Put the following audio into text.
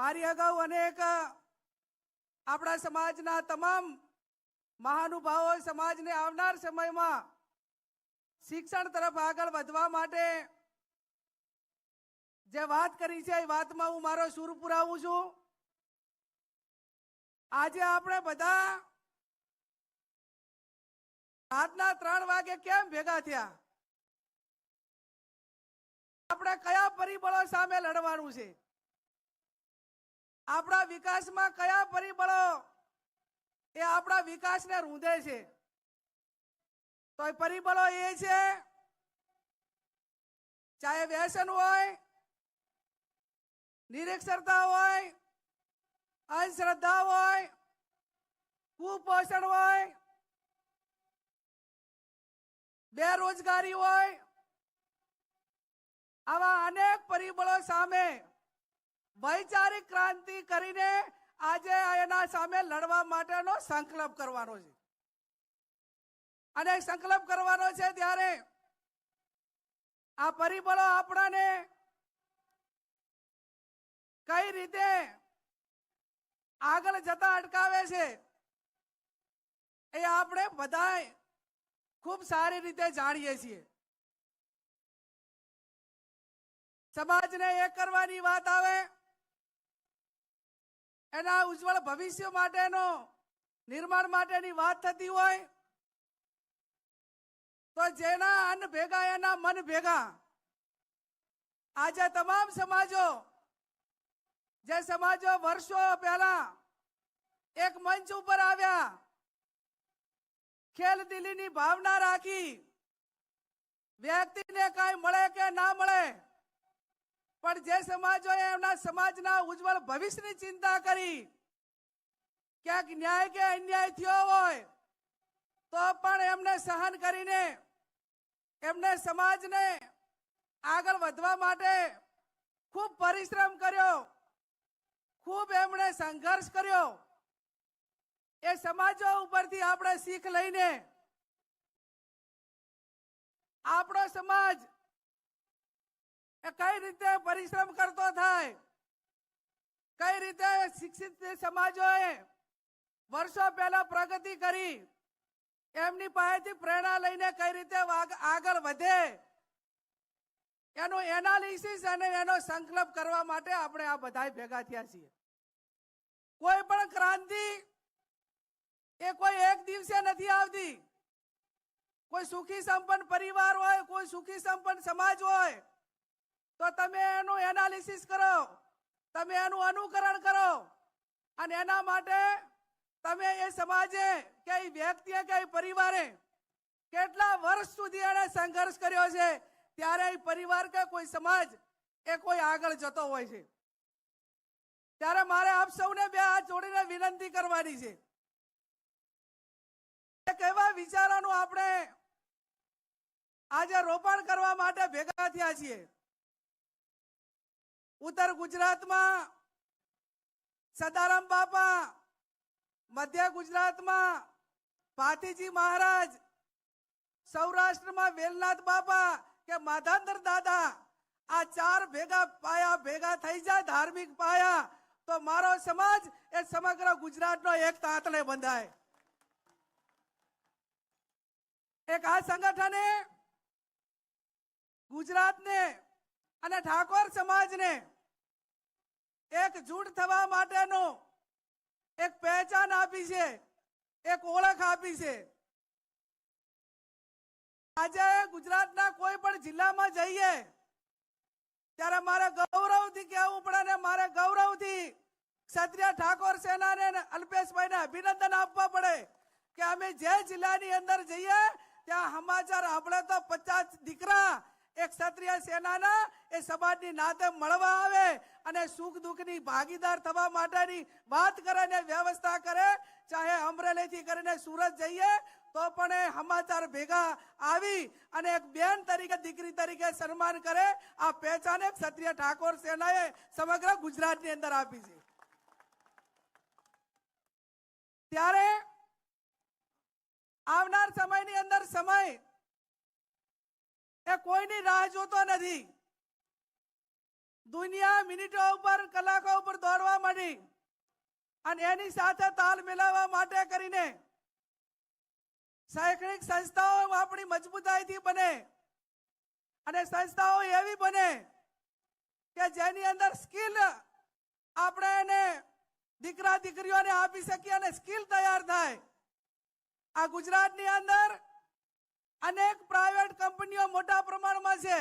મારી અગાઉ અનેક આપણા સમાજના તમામ મહાનુભાવો સમાજને આવનાર સમયમાં શિક્ષણ તરફ આગળ વધવા માટે જે વાત કરી છે એ વાતમાં હું મારો સુર પુરાવું છું. આજે આપણે બધા રાતના ત્રણ વાગે કેમ ભેગા થયા? આપણે કયા પરિબળો સામે લડવાનું છે? આપણા વિકાસમાં કયા પરિબળો એ આપણા વિકાસને રૂંધે છે? તો એ પરિબળો એ છે, ચાહે વ્યસન હોય, નિરક્ષરતા હોય, અંધશ્રદ્ધા હોય, કુપોષણ હોય, બેરોજગારી હોય, આવા અનેક પરિબળો સામે વૈચારિક ક્રાંતિ કરીને આજે એના સામે લડવા માટેનો સંકલ્પ કરવાનો છે. અને સંકલ્પ કરવાનો છે ત્યારે આ પરિબળો આપણાને કઈ રીતે આગળ જતા અટકાવે છે એ આપણે બધા ખૂબ સારી રીતે જાણીએ છીએ. સમાજને એક કરવાની વાત આવે એના ઉજ્જવળ ભવિષ્ય માટેનો નિર્માણ માટેની વાત થતી હોય, તો જેના અન્ન ભેગા, એના મન ભેગા. આજે તમામ સમાજો, જે સમાજો વર્ષો પહેલા એક મંચ ઉપર આવ્યા, ખેલ દિલીની ભાવના રાખી, વ્યક્તિને કઈ મળે કે ના મળે પણ જે સમાજોએ એમના સમાજના ઉજ્જવળ ભવિષ્યની ચિંતા કરી, ક્યાંક ન્યાય કે અન્યાય થયો હોય, તો પણ એમને સહન કરીને એમને સમાજને આગળ વધવા માટે ખૂબ પરિશ્રમ કર્યો, ખૂબ એમણે સંઘર્ષ કર્યો. એ સમાજો ઉપરથી આપણે શીખ લઈને આપણો સમાજ એ કઈ રીતે પરિશ્રમ કરતો થાય? કઈ રીતે શિક્ષિત સમાજોએ વર્ષો પહેલા પ્રગતિ કરી, એમની પાસેથી પ્રેરણા લઈને કઈ રીતે આગળ વધે? એનું એનાલિસિસ અને એનો સંકલ્પ કરવા માટે આપણે આ બધા ભેગા થયા છીએ. કોઈ પણ ક્રાંતિ એ કોઈ એક દિવસે નથી આવતી. કોઈ સુખી સંપન્ન પરિવાર હોય, કોઈ સુખી સંપન્ન સમાજ હોય તો તમે એનું એનાલિસિસ કરો. તમે એનું અનુકરણ કરો. અને એના માટે તમે એ સમાજે કે વ્યક્તિએ કે પરિવારે કેટલા વર્ષ સુધી એને સંઘર્ષ કર્યો છે, ત્યારે એ પરિવાર કે કોઈ સમાજ એ કોઈ આગળ જતો હોય છે. ત્યારે મારે આપ સૌને બે હાથ જોડીને વિનંતી કરવાની છે. કેવા વિચારોનું આપણે આજે રોપણ કરવા માટે ભેગા થયા છીએ. ઉત્તર ગુજરાતમાં સદારામ બાપા, મધ્ય ગુજરાતમાં ભાતીજી મહારાજ, સૌરાષ્ટ્રમાં વેલનાથ બાપા કે માધાંદર દાદા, આ ચાર ભેગા પાયા ભેગા થઈ જાય ધાર્મિક પાયા, તો મારો સમાજ એ સમગ્ર ગુજરાતનો એક તાંતણે બંધાય. એક આ સંગઠને ગુજરાતને અને ઠાકોર સમાજને એક જૂટ થવા માટેનો એક પહેચાન આપી છે, એક ઓળખ આપી છે. આજે ગુજરાતના કોઈ પણ જિલ્લામાં જઈએ, ત્યારે મારે ગૌરવથી કહેવું પડે ને મારે ગૌરવથી ક્ષત્રિય ઠાકોર સેનાને અલ્પેશભાઈને અભિનંદન આપવા પડે કે અમે જે જિલ્લાની અંદર જઈએ, ત્યાં સમાચાર, આપણે તો પચાસ દીકરા એક ક્ષત્રિય સેનાના એ સમાજની નાતે મળવા આવે અને સુખ દુઃખની ભાગીદાર થવા માટેની વાત કરે ને વ્યવસ્થા કરે, ચાહે અમરેલીથી કરીને સુરત જઈએ, તો પણ એ સમાચાર ભેગા આવી અને એક બેન તરીકે, દીકરી તરીકે સન્માન કરે. આ પહેચાને ક્ષત્રિય ઠાકોર સેનાએ સમગ્ર ગુજરાતની અંદર આપી છે. ત્યારે આવનાર સમયની અંદર સમય એ કોઈની રાહ જોતો નથી. દુનિયા મિનિટો ઉપર, કલાકો ઉપર દોડવા માંડી અને એની સાથે તાલ મિલાવવા માટે કરીને શૈક્ષણિક સંસ્થાઓ આપણી મજબૂતાઈથી બને અને સંસ્થાઓ એવી બને કે જેની અંદર સ્કિલ આપણે એને દીકરા દીકરીઓને આપી શકીએ અને સ્કિલ તૈયાર થાય. આ ગુજરાતની અંદર અનેક પ્રાઇવેટ કંપનીઓ મોટા પ્રમાણમાં છે.